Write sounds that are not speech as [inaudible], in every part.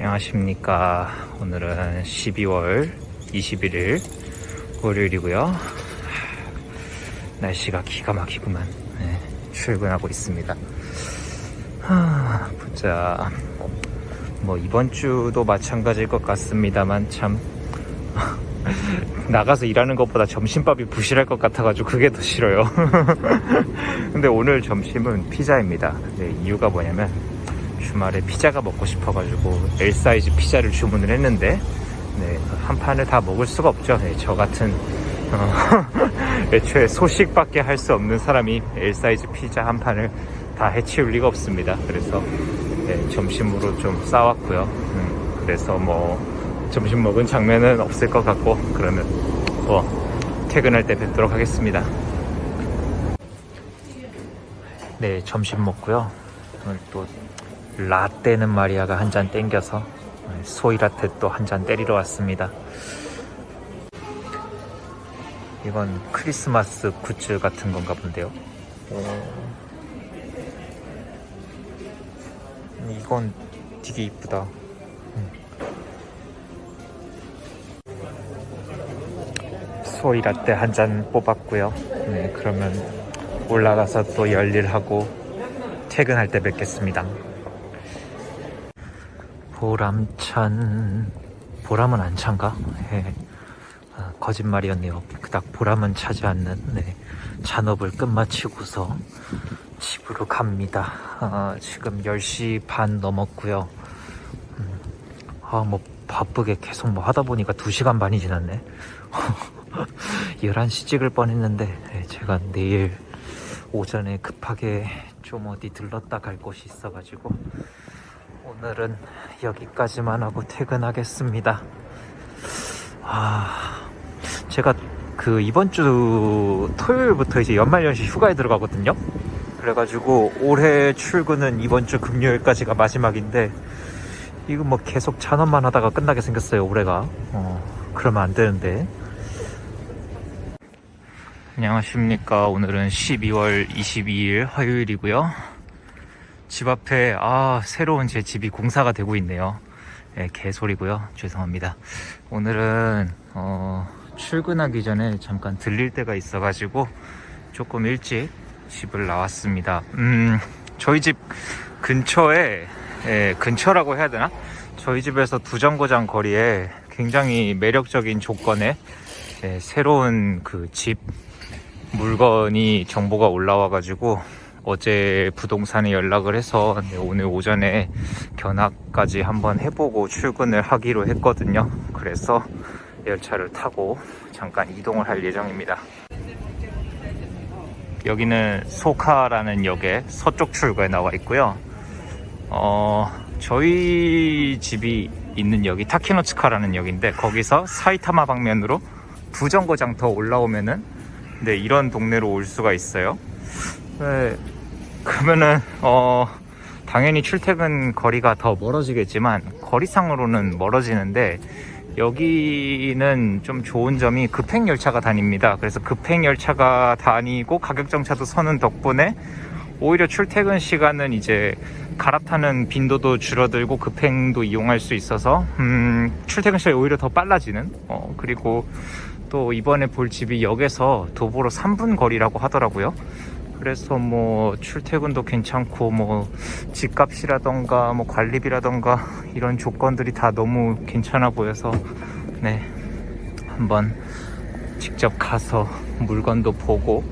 안녕하십니까. 오늘은 12월 21일 월요일이고요. 날씨가 기가 막히구만. 네, 출근하고 있습니다. 하, 보자. 뭐 이번 주도 마찬가지일 것 같습니다만 참 [laughs] 나가서 일하는 것보다 점심밥이 부실할 것 같아가지고 그게 더 싫어요. [laughs] 근데 오늘 점심은 피자입니다. 네, 이유가 뭐냐면 주말에 피자가 먹고 싶어가지고 L 사이즈 피자를 주문을 했는데 네, 한 판을 다 먹을 수가 없죠. 네, 저 같은 어, [laughs] 애초에 소식밖에 할 수 없는 사람이 L 사이즈 피자 한 판을 다 해치울 리가 없습니다. 그래서 네, 점심으로 좀 싸왔고요. 음, 그래서 뭐 점심 먹은 장면은 없을 것 같고 그러면 뭐 퇴근할 때 뵙도록 하겠습니다. 네, 점심 먹고요. 오늘 또 라떼는 마리아가 한 잔 땡겨서 소이 라떼 또 한 잔 때리러 왔습니다. 이건 크리스마스 굿즈 같은 건가 본데요. 어, 이건 되게 이쁘다. 음. 소이 라떼 한 잔 뽑았고요. 네, 그러면 올라가서 또 열일하고 퇴근할 때 뵙겠습니다. 보람찬 보람은 안 찬가? 예. 아, 거짓말이었네요. 그닥 보람은 차지 않는 네. 잔업을 끝마치고서 집으로 갑니다. 아, 지금 10시 반 넘었고요. 음, 아, 뭐 바쁘게 계속 뭐 하다 보니까 2시간 반이 지났네. [laughs] 11시 찍을 뻔했는데 네, 제가 내일 오전에 급하게 좀 어디 들렀다 갈 곳이 있어가지고 오늘은 여기까지만 하고 퇴근하겠습니다. 아, 제가 그 이번 주 토요일부터 이제 연말연시 휴가에 들어가거든요. 그래가지고 올해 출근은 이번 주 금요일까지가 마지막인데 이거 뭐 계속 잔업만 하다가 끝나게 생겼어요 올해가. 어, 그러면 안 되는데. 안녕하십니까. 오늘은 12월 22일 화요일이고요. 집 앞에 아 새로운 제 집이 공사가 되고 있네요. 네, 개소리고요. 죄송합니다. 오늘은 어, 출근하기 전에 잠깐 들릴 때가 있어 가지고 조금 일찍 집을 나왔습니다. 음, 저희 집 근처에 예, 근처라고 해야 되나? 저희 집에서 두 정거장 거리에 굉장히 매력적인 조건의 예, 새로운 그 집 물건이 정보가 올라와 가지고 어제 부동산에 연락을 해서 네, 오늘 오전에 견학까지 한번 해보고 출근을 하기로 했거든요. 그래서 열차를 타고 잠깐 이동을 할 예정입니다. 여기는 소카라는 역의 서쪽 출구에 나와 있고요. 어, 저희 집이 있는 역이 타키노츠카라는 역인데 거기서 사이타마 방면으로 두 정거장 더 올라오면은 네, 이런 동네로 올 수가 있어요. 네, 그러면은 어 당연히 출퇴근 거리가 더 멀어지겠지만 거리상으로는 멀어지는데 여기는 좀 좋은 점이 급행 열차가 다닙니다. 그래서 급행 열차가 다니고 가격 정차도 서는 덕분에 오히려 출퇴근 시간은 이제 갈아타는 빈도도 줄어들고 급행도 이용할 수 있어서 음, 출퇴근 시간이 오히려 더 빨라지는 어, 그리고 또 이번에 볼 집이 역에서 도보로 3분 거리라고 하더라고요. 그래서 뭐 출퇴근도 괜찮고 뭐 집값이라던가 뭐 관리비라던가 이런 조건들이 다 너무 괜찮아 보여서 네 한번 직접 가서 물건도 보고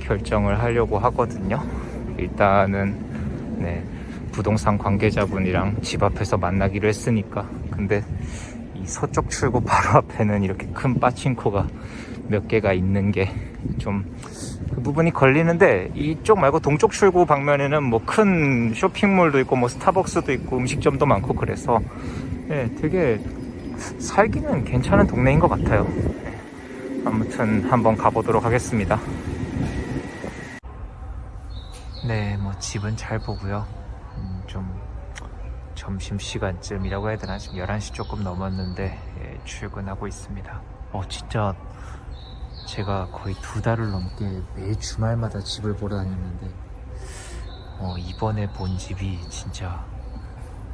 결정을 하려고 하거든요. 일단은 네 부동산 관계자분이랑 집 앞에서 만나기로 했으니까 근데 이 서쪽 출구 바로 앞에는 이렇게 큰 빠친코가 몇 개가 있는 게 좀 그 부분이 걸리는데 이쪽 말고 동쪽 출구 방면에는 뭐 큰 쇼핑몰도 있고 뭐 스타벅스도 있고 음식점도 많고 그래서 네, 되게 살기는 괜찮은 동네인 것 같아요. 네, 아무튼 한번 가보도록 하겠습니다. 네, 뭐 집은 잘 보고요. 음, 좀 점심시간쯤이라고 해야 되나? 지금 11시 조금 넘었는데 예, 출근하고 있습니다. 어, 진짜 제가 거의 두 달을 넘게 매 주말마다 집을 보러 다녔는데 어, 이번에 본 집이 진짜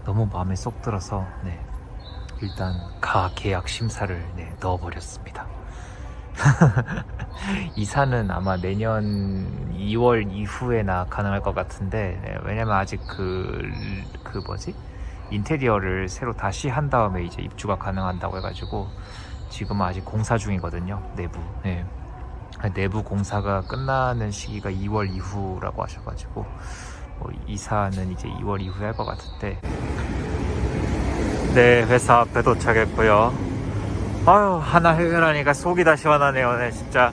너무 마음에 쏙 들어서 네, 일단 가 계약 심사를 네, 넣어버렸습니다. [laughs] 이사는 아마 내년 2월 이후에나 가능할 것 같은데 네, 왜냐면 아직 그, 그 뭐지 인테리어를 새로 다시 한 다음에 이제 입주가 가능한다고 해가지고 지금 아직 공사 중이거든요 내부. 네. 내부 공사가 끝나는 시기가 2월 이후라고 하셔가지고 뭐 이사는 이제 2월 이후에 할 것 같은데. 네 회사 앞에 도착했고요. 아유 하나 해결하니까 속이 다 시원하네요 네 진짜.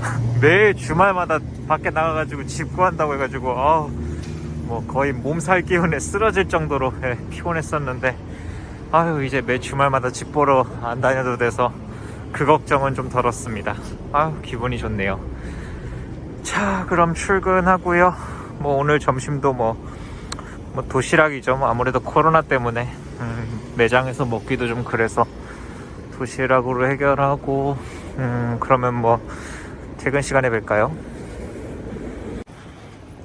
[laughs] 매일 주말마다 밖에 나가가지고 집 구한다고 해가지고 아우 뭐 거의 몸살 기운에 쓰러질 정도로 예, 피곤했었는데 아유 이제 매 주말마다 집 보러 안 다녀도 돼서 그 걱정은 좀 덜었습니다 아유 기분이 좋네요 자 그럼 출근하고요 뭐 오늘 점심도 뭐, 뭐 도시락이죠 뭐 아무래도 코로나 때문에 음, 매장에서 먹기도 좀 그래서 도시락으로 해결하고 음 그러면 뭐 퇴근 시간에 뵐까요?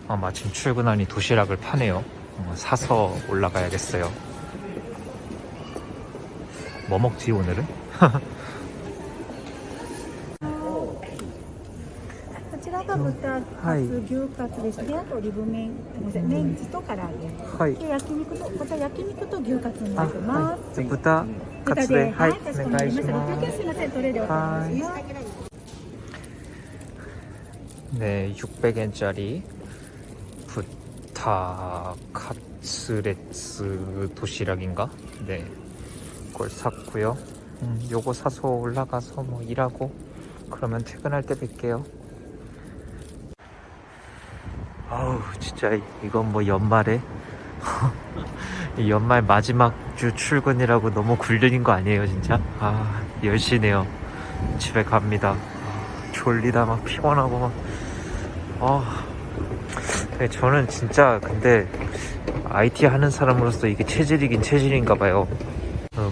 아, 마침 출근하니 도시락을 파네요. 어, 사서 올라가야겠어요. 뭐 먹지 오늘은? こちらが豚カはいツ、牛カツですね。あとリブ麺、ごめんなさい、メンチと唐揚げ。はい。で、焼肉と、こちら焼肉と牛カツになってます。 豚カツ豚で、で、はい、かしこお願いしまりました。ま600円すみません、トレーでお願いします。 네, 600엔짜리 부타 카츠레츠 도시락인가? 네, 그 걸 샀고요. 음, 요거 사서 올라가서 뭐 일하고 그러면 퇴근할 때 뵐게요. 아우, 진짜 이건 뭐 연말에 [laughs] 이 연말 마지막 주 출근이라고 너무 굴리는 거 아니에요, 진짜? 아, 10시네요. 집에 갑니다. 아, 졸리다 막 피곤하고 막 아, 네, 저는 진짜 근데 IT 하는 사람으로서 이게 체질이긴 체질인가 봐요.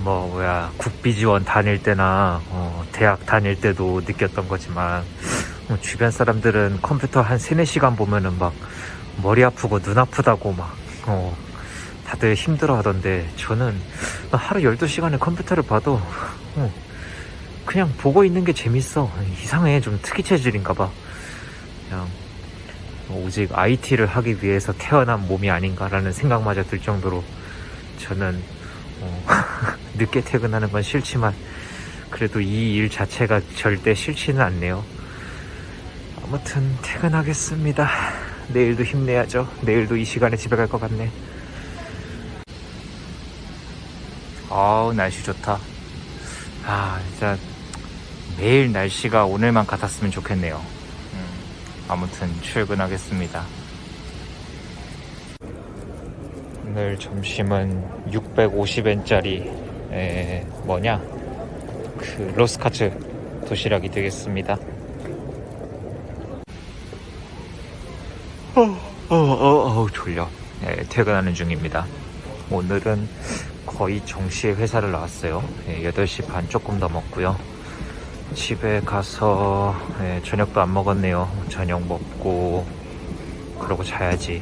어, 뭐 뭐야 국비 지원 다닐 때나 어, 대학 다닐 때도 느꼈던 거지만 어, 주변 사람들은 컴퓨터 한 3, 4시간 보면은 막 머리 아프고 눈 아프다고 막 어, 다들 힘들어 하던데 저는 하루 12시간의 컴퓨터를 봐도 어, 그냥 보고 있는 게 재밌어. 이상해. 좀 특이 체질인가 봐. 그냥 오직 IT를 하기 위해서 태어난 몸이 아닌가라는 생각마저 들 정도로 저는 어, [laughs] 늦게 퇴근하는 건 싫지만 그래도 이 일 자체가 절대 싫지는 않네요. 아무튼 퇴근하겠습니다. 내일도 힘내야죠. 내일도 이 시간에 집에 갈 것 같네. 아우 날씨 좋다. 아 진짜 매일 날씨가 오늘만 같았으면 좋겠네요. 음, 아무튼 출근하겠습니다. 오늘 점심은 650엔짜리 뭐냐 그 로스카츠 도시락이 되겠습니다. 어, 어, 어, 어, 졸려. 네, 퇴근하는 중입니다. 오늘은 거의 정시에 회사를 나왔어요. 네, 8시 반 조금 더 먹고요. 집에 가서 네, 저녁도 안 먹었네요. 저녁 먹고 그러고 자야지.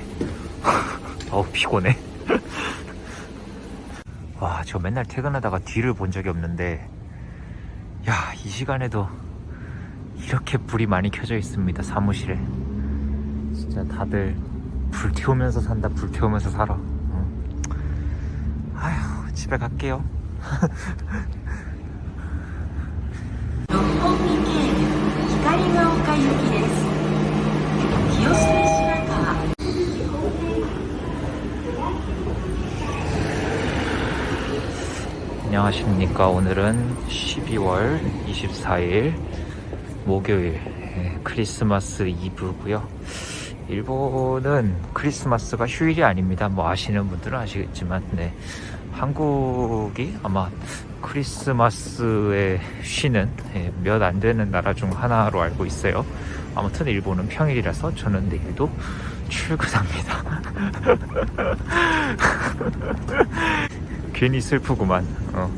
[laughs] 어우 피곤해. [laughs] 와, 저 맨날 퇴근하다가 뒤를 본 적이 없는데 야, 이 시간에도 이렇게 불이 많이 켜져 있습니다. 사무실에. 진짜 다들 불 태우면서 산다, 불 태우면서 살아. 응. 아휴, 집에 갈게요. [laughs] 안녕하십니까. 오늘은 12월 24일 목요일 예, 크리스마스 이브고요. 일본은 크리스마스가 휴일이 아닙니다. 뭐 아시는 분들은 아시겠지만, 네. 한국이 아마 크리스마스에 쉬는 예, 몇안 되는 나라 중 하나로 알고 있어요. 아무튼 일본은 평일이라서 저는 내일도 출근합니다. [laughs] 괜히 슬프구만. 어.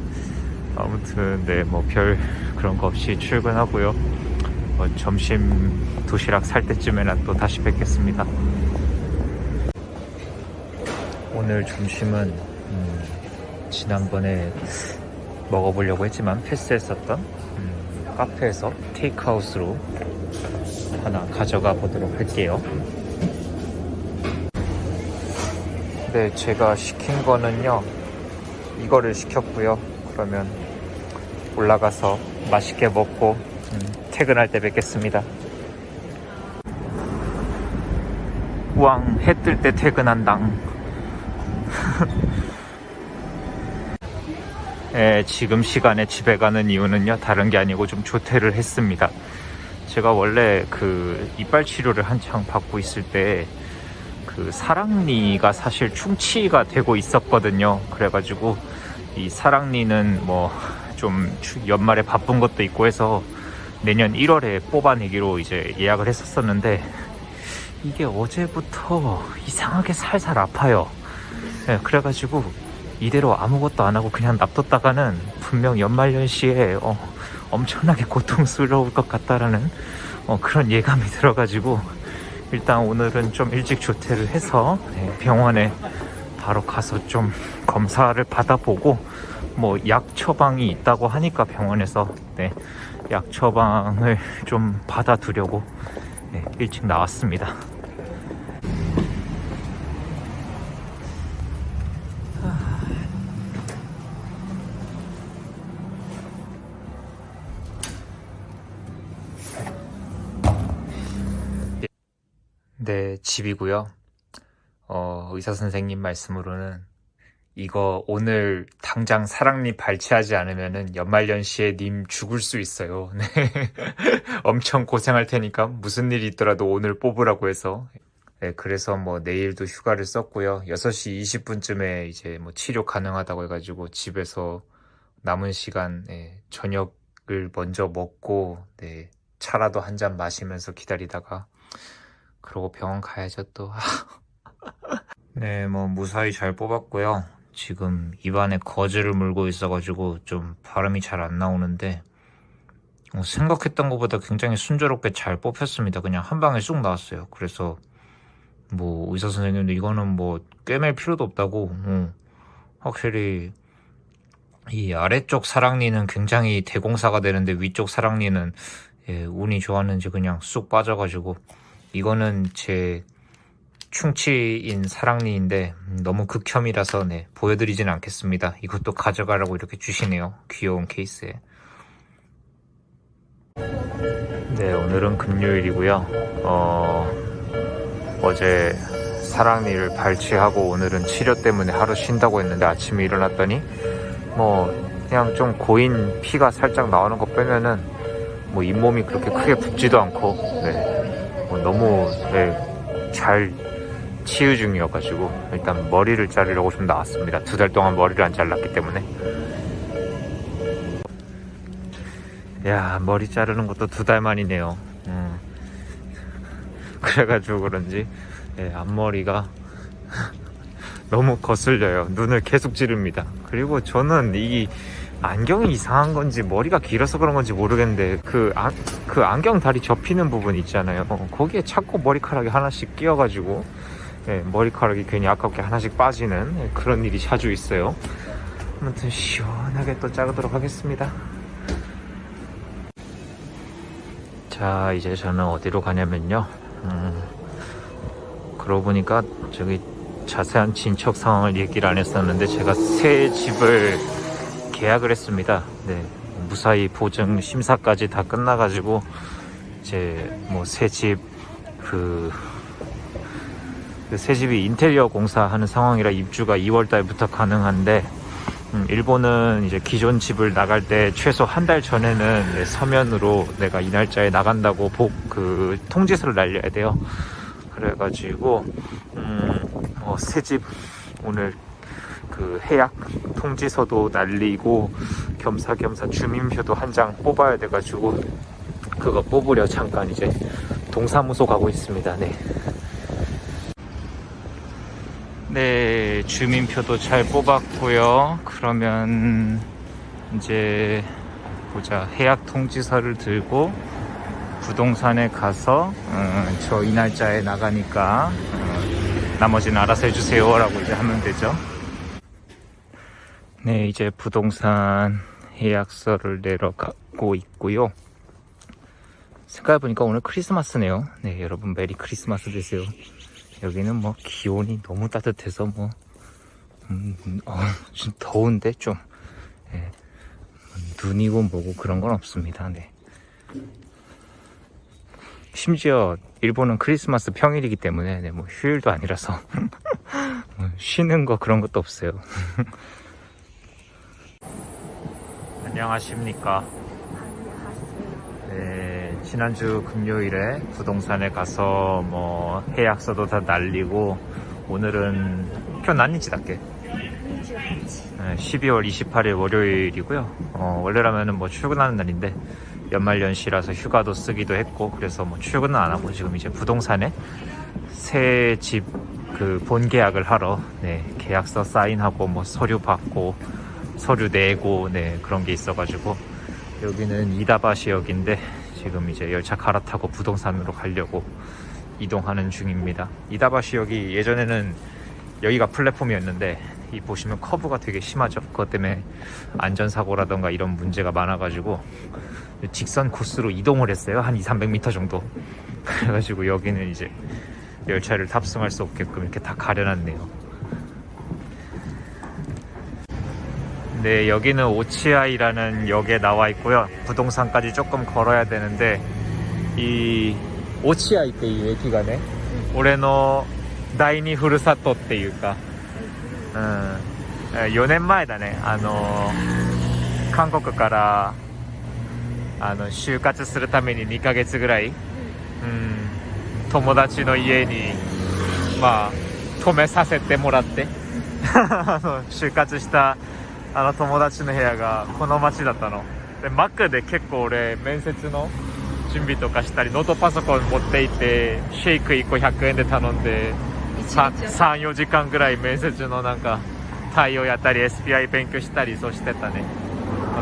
아무튼 네 뭐 별 그런 거 없이 출근하고요. 어, 점심 도시락 살 때쯤에는 또 다시 뵙겠습니다. 오늘 점심은 음, 지난번에 먹어보려고 했지만 패스했었던 음, 카페에서 테이크아웃으로 하나 가져가 보도록 할게요. 네, 제가 시킨 거는요. 이거를 시켰고요. 그러면 올라가서 맛있게 먹고 음, 퇴근할 때 뵙겠습니다. 우왕 해 뜰 때 퇴근한당. [laughs] 예, 지금 시간에 집에 가는 이유는요 다른 게 아니고 좀 조퇴를 했습니다. 제가 원래 그 이빨 치료를 한창 받고 있을 때 그 사랑니가 사실 충치가 되고 있었거든요. 그래가지고 이 사랑니는 뭐 좀 연말에 바쁜 것도 있고 해서 내년 1월에 뽑아내기로 이제 예약을 했었었는데 이게 어제부터 이상하게 살살 아파요. 예, 그래가지고 이대로 아무것도 안 하고 그냥 놔뒀다가는 분명 연말연시에 어, 엄청나게 고통스러울 것 같다라는 어, 그런 예감이 들어가지고 일단 오늘은 좀 일찍 조퇴를 해서 네, 병원에 바로 가서 좀 검사를 받아보고 뭐 약 처방이 있다고 하니까 병원에서 네, 약 처방을 좀 받아두려고 네, 일찍 나왔습니다. 네, 집이고요. 어, 의사 선생님 말씀으로는 이거 오늘 당장 사랑니 발치하지 않으면은 연말연시에 님 죽을 수 있어요. [laughs] 네. 엄청 고생할 테니까 무슨 일이 있더라도 오늘 뽑으라고 해서. 네, 그래서 뭐 내일도 휴가를 썼고요. 6시 20분쯤에 이제 뭐 치료 가능하다고 해가지고 집에서 남은 시간 네, 저녁을 먼저 먹고 네, 차라도 한 잔 마시면서 기다리다가 그러고 병원 가야죠 또. [laughs] 네, 뭐 무사히 잘 뽑았고요. 지금 입안에 거즈를 물고 있어가지고 좀 발음이 잘 안 나오는데 어, 생각했던 것보다 굉장히 순조롭게 잘 뽑혔습니다. 그냥 한 방에 쑥 나왔어요. 그래서 뭐 의사 선생님도 이거는 뭐 꿰맬 필요도 없다고 어, 확실히 이 아래쪽 사랑니는 굉장히 대공사가 되는데 위쪽 사랑니는 예, 운이 좋았는지 그냥 쑥 빠져가지고 이거는 제 충치인 사랑니인데 음, 너무 극혐이라서 네, 보여드리진 않겠습니다. 이것도 가져가라고 이렇게 주시네요. 귀여운 케이스에. 네, 오늘은 금요일이고요. 어, 어제 사랑니를 발치하고 오늘은 치료 때문에 하루 쉰다고 했는데 아침에 일어났더니 뭐 그냥 좀 고인 피가 살짝 나오는 거 빼면은 뭐 잇몸이 그렇게 크게 붓지도 않고 네, 뭐 너무 네, 잘 치유 중이어가지고 일단 머리를 자르려고 좀 나왔습니다. 두 달 동안 머리를 안 잘랐기 때문에. 야 머리 자르는 것도 두 달 만이네요. 음. 그래가지고 그런지 예, 앞머리가 [laughs] 너무 거슬려요. 눈을 계속 찌릅니다. 그리고 저는 이 안경이 이상한 건지 머리가 길어서 그런 건지 모르겠는데 그, 안, 그 안경 다리 접히는 부분 있잖아요. 거기에 자꾸 머리카락이 하나씩 끼어가지고 예, 머리카락이 괜히 아깝게 하나씩 빠지는 예, 그런 일이 자주 있어요. 아무튼 시원하게 또 자르도록 하겠습니다. 자, 이제 저는 어디로 가냐면요. 음, 그러고 보니까 저기 자세한 진척 상황을 얘기를 안 했었는데 제가 새 집을 계약을 했습니다. 네, 무사히 보증 심사까지 다 끝나가지고 이제 뭐 새 집그 새 집이 인테리어 공사하는 상황이라 입주가 2월 달부터 가능한데 음, 일본은 이제 기존 집을 나갈 때 최소 한 달 전에는 네, 서면으로 내가 이 날짜에 나간다고 복, 그 통지서를 날려야 돼요. 그래가지고 음, 어, 새집 오늘 그 해약 통지서도 날리고 겸사겸사 주민표도 한 장 뽑아야 돼가지고 그거 뽑으려 잠깐 이제 동사무소 가고 있습니다. 네. 네, 주민표도 잘 뽑았고요. 그러면 이제 보자. 해약 통지서를 들고 부동산에 가서 어, 저이 날짜에 나가니까 어, 나머지는 알아서 해주세요라고 이제 하면 되죠. 네, 이제 부동산 예약서를 내려가고 있고요. 생각해보니까 오늘 크리스마스네요. 네, 여러분 메리 크리스마스 되세요. 여기는 뭐 기온이 너무 따뜻해서 뭐, 음, 어, [laughs] 좀 더운데 좀, 예, 눈이고 뭐고 그런 건 없습니다. 네. 심지어 일본은 크리스마스 평일이기 때문에 네, 뭐 휴일도 아니라서 [laughs] 뭐 쉬는 거 그런 것도 없어요. [laughs] 안녕하십니까. 네, 지난주 금요일에 부동산에 가서 뭐 계약서도 다 날리고 오늘은 표 난니치답게 12월 28일 월요일이고요. 어, 원래라면은 뭐 출근하는 날인데 연말 연시라서 휴가도 쓰기도 했고 그래서 뭐 출근은 안 하고 지금 이제 부동산에 새 집 그 본 계약을 하러 네, 계약서 사인하고 뭐 서류 받고 서류 내고 네 그런 게 있어가지고 여기는 이다바 시역인데 지금 이제 열차 갈아타고 부동산으로 가려고 이동하는 중입니다. 이다바시역이 예전에는 여기가 플랫폼이었는데 이 보시면 커브가 되게 심하죠. 그것 때문에 안전사고라던가 이런 문제가 많아가지고 직선 코스로 이동을 했어요. 한 2, 300m 정도. [laughs] 그래가지고 여기는 이제 열차를 탑승할 수 없게끔 이렇게 다 가려놨네요. 네, 여기는 오치아이라는 역에 나와 있고요. 부동산까지 조금 걸어야 되는데 이 오치아이っていう駅がね、俺の第二ふるさとっていうか、うん、4年前だね、あの韓国からあの就活するために2ヶ月ぐらい、うん、友達の家にまあ泊めさせてもらってあの就活した あの友達の部屋がこの町だったの。でマックで結構俺面接の準備とかしたりノートパソコン持って行ってシェイク1個100円で頼んで34時間ぐらい面接のなんか対応やったり SPI 勉強したりそうしてたね。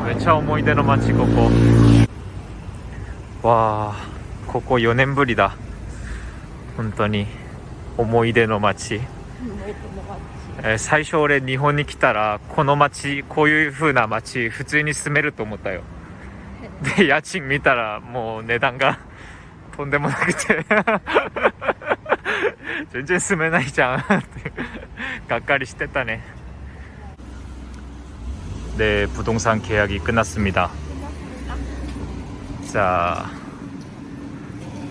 めっちゃ思い出の街ここ。わあここ4年ぶりだ。本当に思い出の街えー最初俺日本に来たらこの街こういう風な街普通に住めると思ったよ[laughs] で家賃見たらもう値段が[laughs] とんでもなくて[laughs] 全然住めないじゃんってがっかりしてたね네 부동산 계약이 끝났습니다 자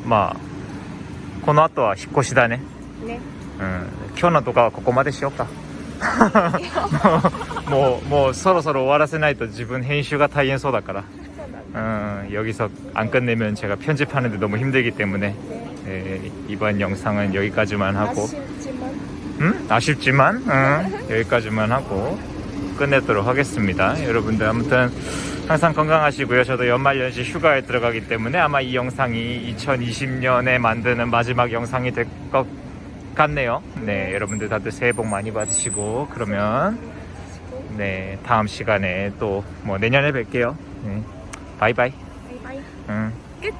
まあこの後は引っ越しだねねうん、 今日のとかはここまでしようか[laughs] もうもうそろそろ終わらせないと自分編集が大変そうだから음, 여기서 안 끝내면 제가 편집하는데 너무 힘들기 때문에 예, 이번 영상은 여기까지만 하고 아쉽지만 음? 아쉽지만 음, 여기까지만 하고 끝내도록 하겠습니다 여러분들 아무튼 항상 건강하시고요 저도 연말연시 휴가에 들어가기 때문에 아마 이 영상이 2020년에 만드는 마지막 영상이 될 것 같네요. 네 여러분들 다들 새해 복 많이 받으시고 그러면 네 다음 시간에 또 뭐 내년에 뵐게요. 네, 바이바이. 바이바이. 응. 끝